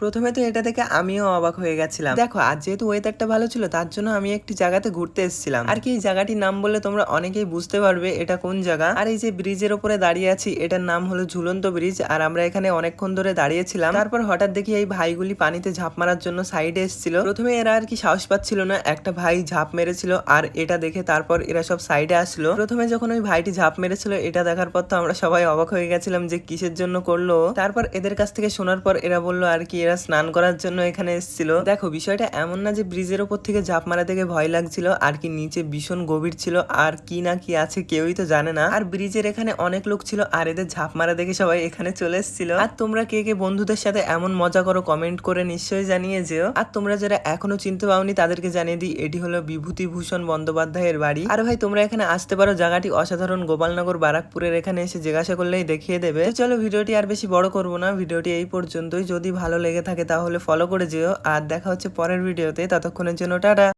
প্রথমে তো এটা দেখে আমিও অবাক হয়ে গেছিলাম। দেখো, আজ যেহেতু ওয়েদারটা ভালো ছিল, তার জন্য আমি একটি জায়গাতে ঘুরতে এসেছিলাম। আর কি, এই জায়গাটির নাম বললে তোমরা অনেকেই বুঝতে পারবে এটা কোন জায়গা। আর এই যে ব্রিজের উপরে দাঁড়িয়ে আছি, এটার নাম হলো ঝুলন্ত ব্রিজ আর আমরা এখানে অনেকক্ষণ ধরে দাঁড়িয়েছিলাম। তারপর হঠাৎ দেখি এই ভাইগুলি পানিতে ঝাঁপ মারার জন্য সাইডে এসেছিল। প্রথমে এরা আর কি সাহস পাচ্ছিল না, একটা ভাই ঝাঁপ মেরেছিল। আর এটা দেখে তারপর এরা সব সাইডে আসলো। প্রথমে যখন ওই ভাইটি ঝাঁপ মেরেছিল, এটা দেখার পর তো আমরা সবাই অবাক হয়ে গেছিলাম যে কিসের জন্য করল। তারপর এদের কাছ থেকে শোনার পর এরা বলল আর কি এরা স্নান করার জন্য এখানে এসেছিল। দেখো, বিষয়টা এমন না যে ব্রিজের ওপর থেকে ঝাঁপ মারা দেখে ভয় লাগছিল, আর কি নিচে ভীষণ গভীর ছিল, আর কি না কি আছে কেউই তো জানে না। আর ব্রিজের এখানে অনেক লোক ছিল, আর এদের ঝাঁপ মারা দেখে সবাই এখানে চলে এসেছিল। আর তোমরা কে কে বন্ধুদের সাথে এমন মজা করো কমেন্ট করে নিশ্চয়ই জানিয়ে যেও আর তোমরা যারা এখনও চিনতে পাওনি, তাদেরকে জানিয়ে দিই, এটি হলো বিভূতিভূষণ বন্দ্যোপাধ্যায়ের বাড়ি। আর ভাই, তোমরা এখানে আসতে পারো, জায়গাটি অসাধারণ, গোপালনগর, বারাকপুরের এখানে এসে জিজ্ঞাসা করলেই দেখিয়ে দেবে। চলো, ভিডিওটি আর বেশি বড় করব না, ভিডিওটি এই পর্যন্তই। যদি ভালো লেগে থাকে তাহলে ফলো করে যেও। আর দেখা হচ্ছে পরের ভিডিওতে ততক্ষণের জন্য টাটা।